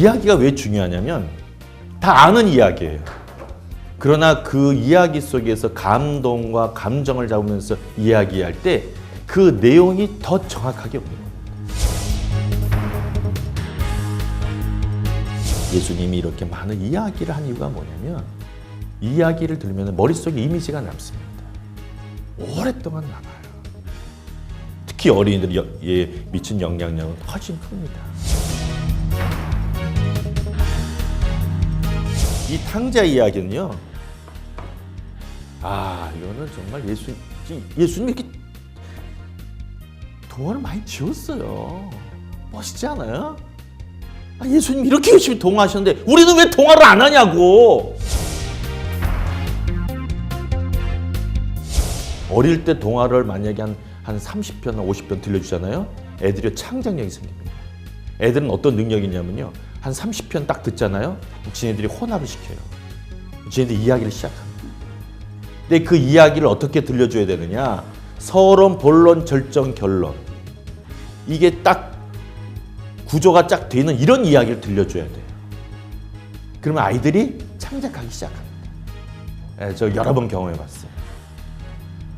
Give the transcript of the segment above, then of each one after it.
이야기가 왜 중요하냐면 다 아는 이야기예요. 그러나 그 이야기 속에서 감동과 감정을 잡으면서 이야기할 때 그 내용이 더 정확하게 옵니다. 예수님이 이렇게 많은 이야기를 한 이유가 뭐냐면 이야기를 들으면 머릿속에 이미지가 남습니다. 오랫동안 남아요. 특히 어린이들에 미친 영향력은 훨씬 큽니다. 이 탕자 이야기는요. 아 이거는 정말 예수 예수님이 동화를 많이 지었어요. 멋있지 않아요? 아, 예수님 이렇게 열심히 동화하셨는데 우리는 왜 동화를 안 하냐고. 어릴 때 동화를 만약에 한, 한 30편, 50편 들려주잖아요. 애들이 창작력이 생깁니다. 애들은 어떤 능력이 있냐면요. 한 30편 딱 듣잖아요. 지네들이 혼합을 시켜요. 지네들 이야기를 시작합니다. 근데 그 이야기를 어떻게 들려줘야 되느냐? 서론, 본론, 절정, 결론. 이게 딱 구조가 쫙 되는 이런 이야기를 들려줘야 돼요. 그러면 아이들이 창작하기 시작합니다. 예, 저 여러 번 경험해 봤어요.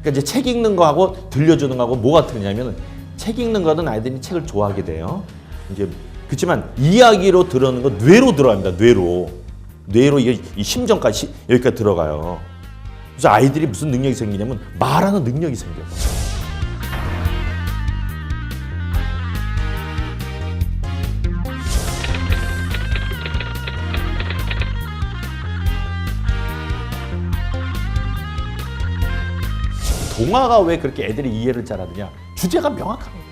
그러니까 이제 책 읽는 거하고 들려주는 거하고 뭐가 틀리냐면 책 읽는 거는 아이들이 책을 좋아하게 돼요. 이제 그렇지만 이야기로 들어는 거 뇌로 들어갑니다. 뇌로 뇌로 이 심정까지 여기까지 들어가요. 그래서 아이들이 무슨 능력이 생기냐면 말하는 능력이 생겨요. 동화가 왜 그렇게 애들이 이해를 잘하느냐? 주제가 명확합니다.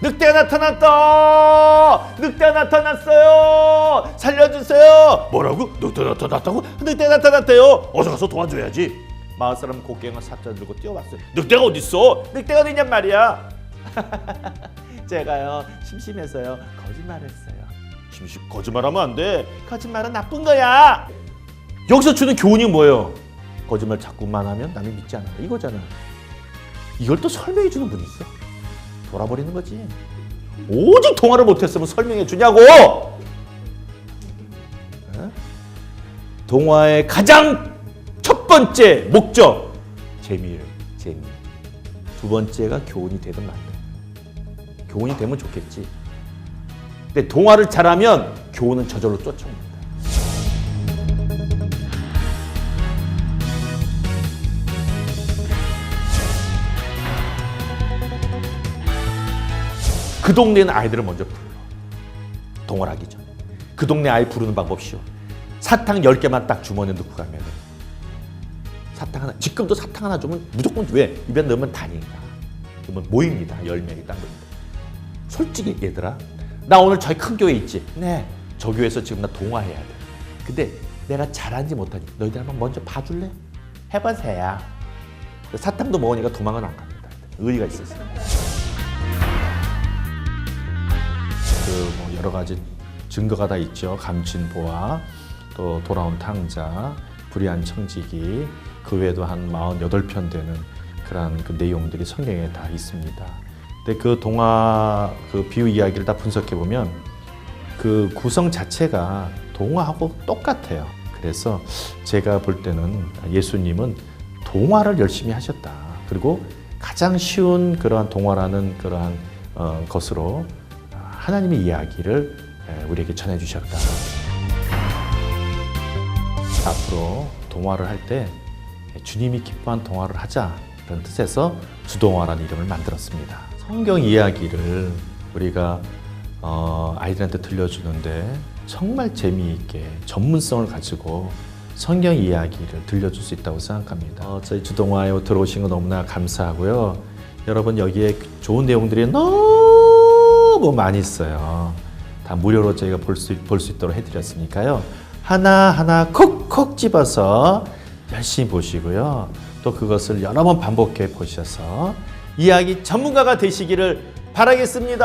늑대가 나타났다! 늑대가 나타났어요! 살려주세요! 뭐라고? 늑대 나타났다고? 늑대 나타났대요! 어서 가서 도와줘야지. 마을 사람 곡괭을 삽자 들고 뛰어왔어요. 늑대가 어딨어? 늑대가 어딨냔 말이야. 제가요 심심해서요 거짓말했어요. 심심 거짓말하면 안 돼. 거짓말은 나쁜 거야. 여기서 주는 교훈이 뭐예요? 거짓말 자꾸만 하면 남이 믿지 않아. 이거잖아. 이걸 또 설명해 주는 분이 있어. 돌아버리는 거지. 오직 통화를 못했으면 설명해 주냐고. 어? 동화의 가장 첫 번째 목적 재미예요. 재미. 두 번째가 교훈이 되든 말든. 교훈이 되면 좋겠지. 근데 동화를 잘하면 교훈은 저절로 쫓아옵니다. 그 동네 는 아이들을 먼저 불러. 동원하기 전에. 그 동네 아이 부르는 방법 쉬워. 사탕 10개만 딱 주머니에 넣고 가면 사탕 하나, 지금도 사탕 하나 주면 무조건 왜? 입에 넣으면 다니까. 그러면 모입니다. 10명이 딱 모입니다. 솔직히 얘들아, 나 오늘 저희 큰 교회 있지? 네. 저 교회에서 지금 나 동화해야 돼. 근데 내가 잘하는지 못하는지 너희들 한번 먼저 봐줄래? 해봐세요. 사탕도 먹으니까 도망은 안 갑니다. 의리가 있었어요. 뭐 여러 가지 증거가 다 있죠. 감춘 보화, 또 돌아온 탕자, 불의한 청지기, 그 외에도 한 48편 되는 그러한 그 내용들이 성경에 다 있습니다. 근데 그 동화 그 비유 이야기를 다 분석해 보면 그 구성 자체가 동화하고 똑같아요. 그래서 제가 볼 때는 예수님은 동화를 열심히 하셨다. 그리고 가장 쉬운 그러한 동화라는 그러한 어, 것으로 하나님의 이야기를 에, 우리에게 전해 주셨다. 앞으로 동화를 할 때 주님이 기뻐한 동화를 하자 그런 뜻에서 주동화라는 이름을 만들었습니다. 성경 이야기를 우리가 어, 아이들한테 들려주는데 정말 재미있게 전문성을 가지고 성경 이야기를 들려줄 수 있다고 생각합니다. 어, 저희 주동화에 들어오신 거 너무나 감사하고요. 여러분 여기에 좋은 내용들이 너무 많이 있어요. 다 무료로 저희가 볼 수 볼 수 있도록 해드렸으니까요. 하나 하나 콕콕 집어서 열심히 보시고요. 또 그것을 여러 번 반복해 보셔서 이야기 전문가가 되시기를 바라겠습니다.